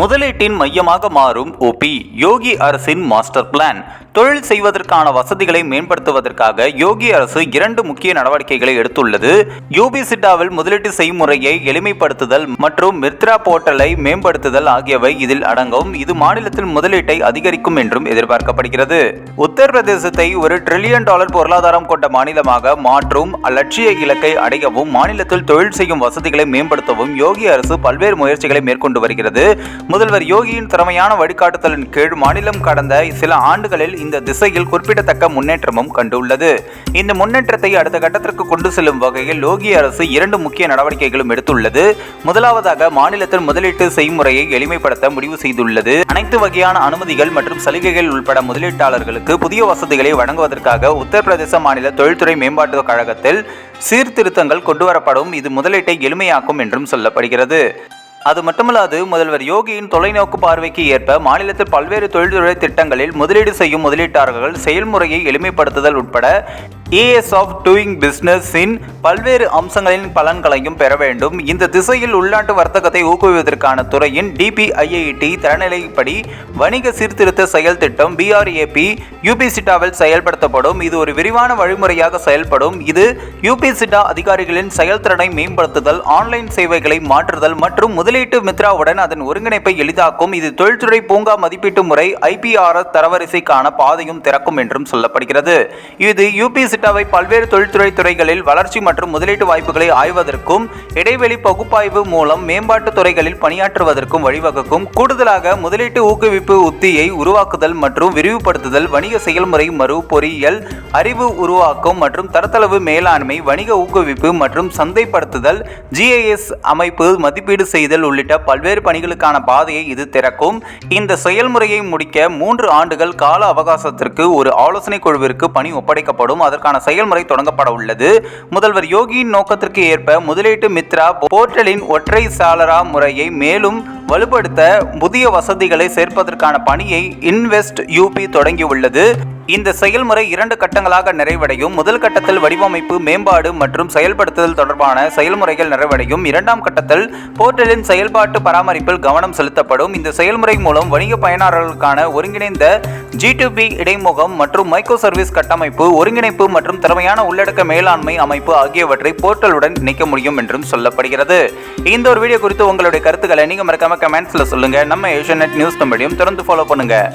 முதலீட்டின் மையமாக மாறும் ஓபி யோகி அரசின் மாஸ்டர் பிளான் தொழில் செய்வதற்கான வசதிகளை மேம்படுத்துவதற்காக யோகி அரசு இரண்டு முக்கிய நடவடிக்கைகளை எடுத்துள்ளது. யூபி சிட்டாவில் முதலீட்டு செய்முறையை எளிமைப்படுத்துதல் மற்றும் மித்ரா போர்ட்டலை மேம்படுத்துதல் ஆகியவை இதில் அடங்கும். இது மாநிலத்தில் முதலீட்டை அதிகரிக்கும் என்றும் எதிர்பார்க்கப்படுகிறது. உத்தரப்பிரதேசத்தை ஒரு டிரில்லியன் டாலர் பொருளாதாரம் கொண்ட மாநிலமாக மாற்றும் லட்சிய இலக்கை அடையவும் மாநிலத்தில் தொழில் செய்யும் வசதிகளை மேம்படுத்தவும் யோகி அரசு பல்வேறு முயற்சிகளை மேற்கொண்டு வருகிறது. முதல்வர் யோகியின் திறமையான வழிகாட்டுதலின் கீழ் மாநிலம் கடந்த சில ஆண்டுகளில் இந்த திசையில் குறிப்பிடத்தக்க முன்னேற்றமும் கண்டுள்ளது. இந்த முன்னேற்றத்தை அடுத்த கட்டத்திற்கு கொண்டு செல்லும் வகையில் யோகி அரசு இரண்டு முக்கிய நடவடிக்கைகளும் எடுத்துள்ளது. முதலாவதாக மாநிலத்தில் முதலீட்டு செய்முறையை எளிமைப்படுத்த முடிவு செய்துள்ளது. அனைத்து வகையான அனுமதிகள் மற்றும் சலுகைகள் உட்பட முதலீட்டாளர்களுக்கு புதிய வசதிகளை வழங்குவதற்காக உத்தரப்பிரதேச மாநில தொழில்துறை மேம்பாட்டுக் கழகத்தில் சீர்திருத்தங்கள் கொண்டுவரப்படும். இது முதலீட்டை எளிமையாக்கும் என்றும் சொல்லப்படுகிறது. அது மட்டுமல்லாது முதல்வர் யோகியின் தொலைநோக்கு பார்வைக்கு ஏற்ப மாநிலத்தில் பல்வேறு தொழில்துறை திட்டங்களில் முதலீடு செய்யும் முதலீட்டாளர்கள் செயல்முறையை எளிமைப்படுத்துதல் உட்பட ஏஎஸ் ஆஃப் டூயிங் பிஸ்னஸின் பல்வேறு அம்சங்களின் பலன்களையும் பெற வேண்டும். இந்த திசையில் உள்நாட்டு வர்த்தகத்தை ஊக்குவிப்பதற்கான துறையின் டிபிஐஐடி தரநிலைப்படி வணிக சீர்திருத்த செயல் திட்டம் பிஆர்ஏபி யூபிசிட்டாவில் செயல்படுத்தப்படும். இது ஒரு விரிவான வழிமுறையாக செயல்படும். இது யூபிசிட்டா அதிகாரிகளின் செயல்திறனை மேம்படுத்துதல் ஆன்லைன் சேவைகளை மாற்றுதல் மற்றும் முதலீட்டு மித்ராவுடன் அதன் ஒருங்கிணைப்பை எளிதாக்கும். இது தொழில்துறை பூங்கா மதிப்பீட்டு முறை ஐபிஆர்எஸ் தரவரிசைக்கான பாதையும் திறக்கும் என்றும் சொல்லப்படுகிறது. இது யூபிசிட்டாவை பல்வேறு தொழில்துறை துறைகளில் வளர்ச்சி மற்றும் முதலீட்டு வாய்ப்புகளை ஆய்வதற்கும் இடைவெளி பகுப்பாய்வு மூலம் மேம்பாட்டு துறைகளில் பணியாற்றுவதற்கும் வழிவகுக்கும். கூடுதலாக முதலீட்டு ஊக்குவிப்பு உத்தியை உருவாக்குதல் மற்றும் விரிவுபடுத்துதல் வணிக செயல்முறை மறு பொறியியல் அறிவு உருவாக்கம் மற்றும் தரத்தளவு மேலாண்மை வணிக ஊக்குவிப்பு மற்றும் சந்தைப்படுத்துதல் ஜிஐஎஸ் அமைப்பு மதிப்பீடு செய்தல் உள்ளிட்ட பல்வேறு பணிகளுக்கான பாதையை இது திறக்கும். இந்த செயல்முறையை முடிக்க மூன்று ஆண்டுகள் கால அவகாசத்திற்கு ஒரு ஆலோசனை குழுவிற்கு பணி ஒப்படைக்கப்படும். அதற்கான செயல்முறை தொடங்கப்பட உள்ளது. முதல்வர் யோகியின் நோக்கத்திற்கு ஏற்ப முதலீட்டு மித்ரா போர்ட்டலின் ஒற்றை சாளரா முறையை மேலும் வலுப்படுத்த புதிய வசதிகளை சேர்ப்பதற்கான பணியை இன்வெஸ்ட் யூபி தொடங்கியுள்ளது. இந்த செயல்முறை இரண்டு கட்டங்களாக நிறைவடையும். முதல் கட்டத்தில் வடிவமைப்பு மேம்பாடு மற்றும் செயல்படுத்துதல் தொடர்பான செயல்முறைகள் நிறைவடையும். இரண்டாம் கட்டத்தில் போர்ட்டலின் செயல்பாட்டு பராமரிப்பில் கவனம் செலுத்தப்படும். இந்த செயல்முறை மூலம் வணிக பயனாளர்களுக்கான ஒருங்கிணைந்த ஜி இடைமுகம் மற்றும் மைக்ரோ சர்வீஸ் கட்டமைப்பு ஒருங்கிணைப்பு மற்றும் திறமையான உள்ளடக்க மேலாண்மை அமைப்பு ஆகியவற்றை போர்ட்டலுடன் இணைக்க முடியும் என்றும் சொல்லப்படுகிறது. இந்த ஒரு வீடியோ குறித்து உங்களுடைய கருத்துக்களை நீங்கள் மறக்காம கமெண்ட்ஸில் சொல்லுங்கள் நம்ம ஏஷியநெட் நியூஸ் தமிழையும் தொடர்ந்து ஃபாலோ பண்ணுங்கள்